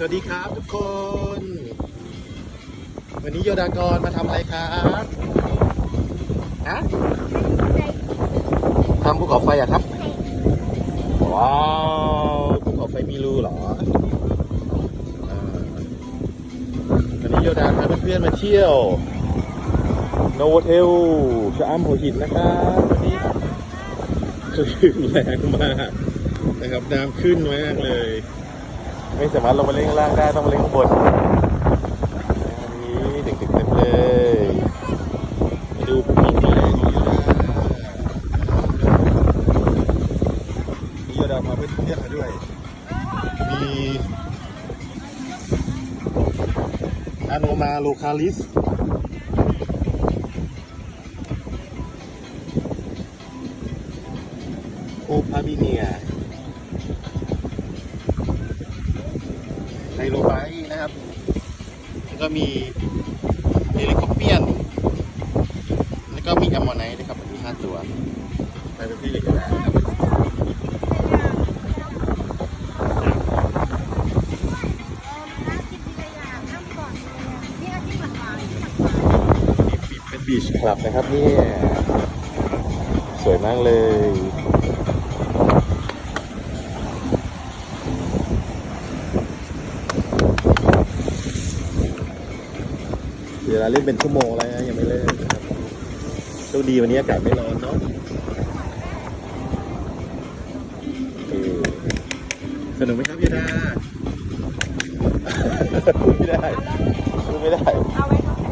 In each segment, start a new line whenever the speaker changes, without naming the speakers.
สวัสดีครับทุกคน วันนี้โยดากรมาทำอะไรครับฮะทำภูเขาไฟอะครับ ว้าวภูเขาไฟมีรูเหรออ่าวันนี้โยดาพาเพื่อนๆมาเที่ยวโนวเทลชะอำหัวหินนะครับวันนี้คลื่นแรงมากนะครับน้ำขึ้นมากเลย ไม่สามารถลงมาเล่นข้างล่างได้ต้องมาเล่นข้างบนนนี้เด็กๆเต็มเลยมาดูภูเขาไฟนี่โยดามาเพื่อนๆมาด้วย มีอโนมาโลคาลิสโอพาบิเนีย ไนโรไบนะครับ แล้วก็มีเฮลิคอปเปียน แล้วก็มีแอมมอไนท์นะครับมีห้าตัว ไปเป็นที่เล็กกันแล้วครับเป็นบีชคลับนะครับเนี่ยสวยมากเลย เวลาเล่นเป็นชั่วโมงแล้วนะยังไม่เลิกนะครับโชคดีวันนี้อากาศไม่ร้อนเนาะเออสนุกไหมครับยดาพูดไม่ได้พูดไม่ได้
เอาไว้ตรงไหน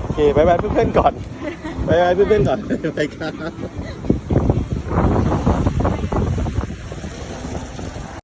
โอเคบายบายเพื่อนๆก่อนบายบายเพื่อนๆก่อนไปครับ